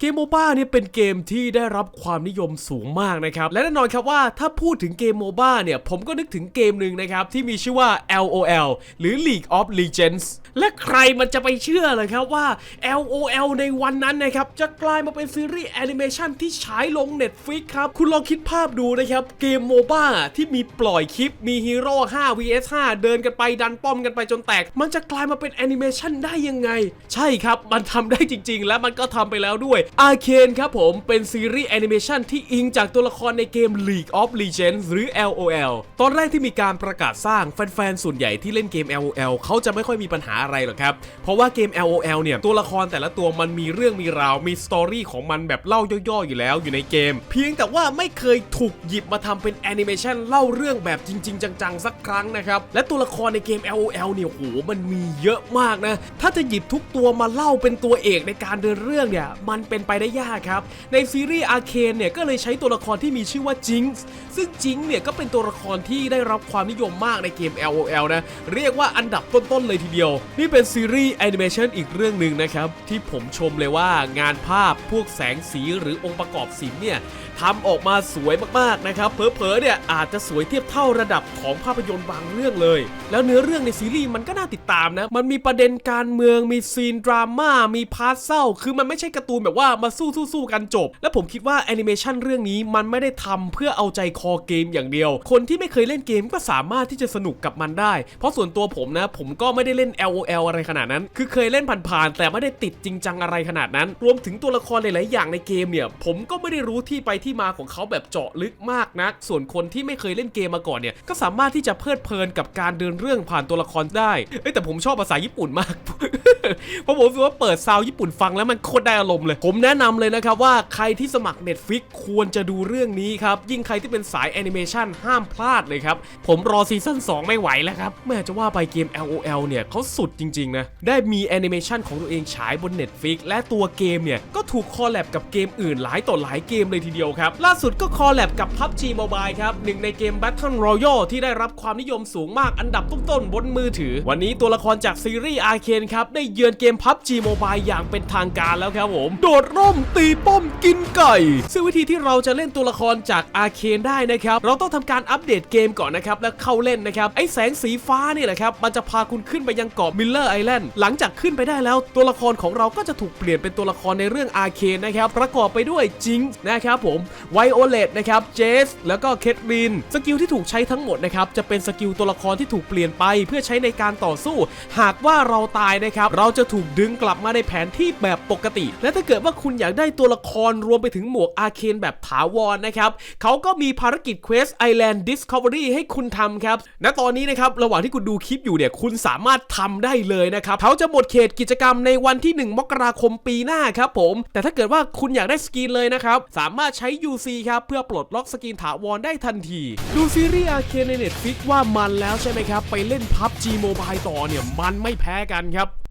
เกมโมบ้าเนี่ยเป็นเกมที่ได้รับความนิยมสูงมากนะครับ และแน่นอนครับว่าถ้าพูดถึงเกมโมบ้าเนี่ย ผมก็นึกถึงเกมหนึ่งนะครับ ที่มีชื่อว่า LOL หรือ League of Legends และใครมันจะไปเชื่อเลยครับว่า LOL ในวันนั้นนะครับ จะกลายมาเป็นซีรีส์แอนิเมชันที่ฉายลง Netflix ครับ คุณลองคิดภาพดูนะครับ เกมโมบ้าที่มีปล่อยคลิปมีฮีโร่5 vs 5 เดินกันไปดันป้อมกันไปจนแตก มันจะกลายมาเป็นแอนิเมชันได้ยังไง ใช่ครับมันทำได้จริง ๆ และมันก็ทำไปแล้วด้วย Arcane ครับผมเป็นซีรีส์แอนิเมชันที่อิงจากตัวละครในเกม League of Legends หรือ LOL ตอนแรกที่มีการประกาศสร้างแฟนๆ ส่วนใหญ่ที่เล่นเกม LOL เขาจะไม่ค่อยมีปัญหาอะไรหรอกครับ เพราะว่าเกม LOL เนี่ย ตัวละครแต่ละตัวมันมีเรื่องมีราว มีสตอรี่ของมันแบบเล่าย่อๆ อยู่แล้วอยู่ในเกม เพียงแต่ว่าไม่เคยถูกหยิบมาทำเป็นแอนิเมชันเล่าเรื่องแบบจริง ๆ จังๆ สักครั้งนะครับ และตัวละครในเกม LOL เนี่ยโหมันมีเยอะมากนะ ถ้าจะหยิบทุกตัวมาเล่าเป็นตัวเอกในการเดินเรื่องเนี่ยมันเป็นไปได้ยากครับ ในซีรีส์ Arcane เนี่ยก็เลยใช้ตัวละครที่มีชื่อว่าจิงส์ซึ่งจิงเนี่ยก็เป็นตัวละครที่ได้รับความนิยมมากในเกม LOL นะ เรียกว่าอันดับต้นๆเลยทีเดียว นี่เป็นซีรีส์แอนิเมชันอีกเรื่องหนึ่งนะครับ ที่ผมชมเลยว่างานภาพพวกแสงสีหรือองค์ประกอบศิลป์เนี่ยทำออกมาสวยมากๆนะครับเผลอๆเนี่ยอาจจะสวยเทียบเท่าระดับของภาพยนตร์บางเรื่องเลย แล้วเนื้อเรื่องในซีรีส์มันก็น่าติดตามนะ มันมีประเด็นการเมือง มีซีนดราม่า มีพาร์ทเศร้า คือมันไม่ใช่การ์ตูนแบบว่ามาสู้สู้ๆกันจบ และผมคิดว่าแอนิเมชันเรื่องนี้มันไม่ได้ทำเพื่อเอาใจคอเกมอย่างเดียว คนที่ไม่เคยเล่นเกมก็สามารถที่จะสนุกกับมันได้ เพราะส่วนตัวผมนะ ผมก็ไม่ได้เล่น LOL อะไรขนาดนั้น คือเคยเล่นผ่านๆแต่ไม่ได้ติดจริงจังอะไรขนาดนั้น รวมถึงตัวละครหลายๆอย่างในเกมเนี่ย ผมก็ไม่ได้รู้ที่ไปที่มาของเขาแบบเจาะลึกมากนัก ส่วนคนที่ไม่เคยเล่นเกมมาก่อนเนี่ย ก็สามารถที่จะเพลิดเพลินกับการเดินเรื่องผ่านตัวละครได้ เอ้แต่ผมชอบภาษาญี่ปุ่นมาก เพราะผมรู้สึกว่าเปิดซาวญี่ปุ่นฟังแล้วมันโคตรได้อารมณ์เลย ผมแนะนำเลยนะครับว่าใครที่สมัคร Netflix ควรจะดูเรื่องนี้ครับ ยิ่งใครที่เป็นสายแอนิเมชันห้ามพลาดเลยครับ ผมรอซีซั่น2 ไม่ไหวแล้วครับ แม่จะว่าไปเกม LOL เนี่ยเขาสุดจริง ๆ นะ ได้มีแอนิเมชันของตัวเองฉายบน Netflix และตัวเกมเนี่ย ก็ถูกคอลแลบกับเกมอื่นหลายต่อหลายเกมเลยทีเดียวครับ ล่าสุดก็คอลแลบกับ PUBG Mobile ครับหนึ่งในเกม Battle Royale ที่ได้รับความนิยมสูงมากอันดับต้นๆบนมือถือ วันนี้ตัวละครจากซีรีส์ Arcane ครับได้เยือนเกม PUBG Mobile อย่างเป็นทางการแล้วครับผม โดดร่มตีป้อมกินไก่ ซึ่งวิธีที่เราจะเล่นตัวละครจาก Arcane ได้นะครับ เราต้องทำการอัปเดตเกมก่อนนะครับ แล้วเข้าเล่นนะครับ ไอ้แสงสีฟ้านี่แหละครับ มันจะพาคุณขึ้นไปยังเกาะ Miller Island หลังจากขึ้นไปได้แล้วตัวละครของเราก็จะถูกเปลี่ยนเป็นตัวละครในเรื่อง Arcane นะครับประกอบไปด้วยจิงนะครับผมไวโอเลตนะครับเจสแล้วก็เคทรินสกิลที่ถูกใช้ทั้งหมดนะครับจะเป็นสกิลตัวละครที่ถูกเปลี่ยนไป เพื่อใช้ในการต่อสู้ หากว่าเราตายนะครับเราราจะถูกดึงกลับมาในแผนที่แบบปกติ และถ้าเกิดว่าคุณอยากได้ตัวละครรวมไปถึงหมวกอาเคนแบบถาวรนะครับเขาก็มีภารกิจ Quest Island Discovery ให้คุณทำครับณตอนนี้นะครับระหว่างที่คุณดูคลิปอยู่เนี่ยคุณสามารถทำได้เลยนะครับเขาจะหมดเขตกิจกรรมในวันที่ 1 มกราคมปีหน้าครับผม แต่ถ้าเกิดว่าคุณอยากได้สกินเลยนะครับสามารถใช้ UC ครับเพื่อปลดล็อกสกินถาวรได้ทันที ดูซีรีส์อาเคนใน Netflix ว่ามันแล้วใช่ไหมครับ ไปเล่น PUBG Mobile ต่อเนี่ย มันไม่แพ้กันครับ